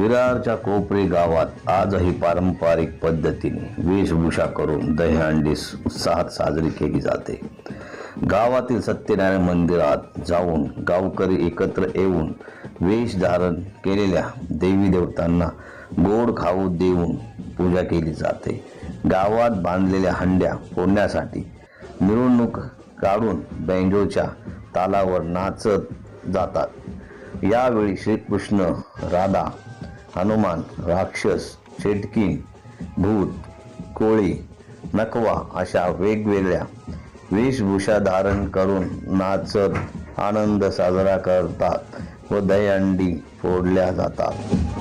विरारच्या कोपरी गावात आजही पारंपरिक पद्धतीने वेशभूषा करून दहीहंडी उत्साहात साजरी केली जाते. गावातील सत्यनारायण मंदिरात जाऊन गावकरी एकत्र येऊन वेश धारण केलेल्या देवी देवतांना गोड खाऊ देऊन पूजा केली जाते. गावात बांधलेल्या हंड्या फोडण्यासाठी मिरवणूक काढून बँजोच्या तालावर नाचत जातात. यावेळी श्रीकृष्ण राधा हनुमान राक्षस शेटकीन भूत कोळी नकवा अशा वेगवेगळ्या वेशभूषा धारण करून नाचत आनंद साजरा करतात व दहीहंडी फोडल्या जातात.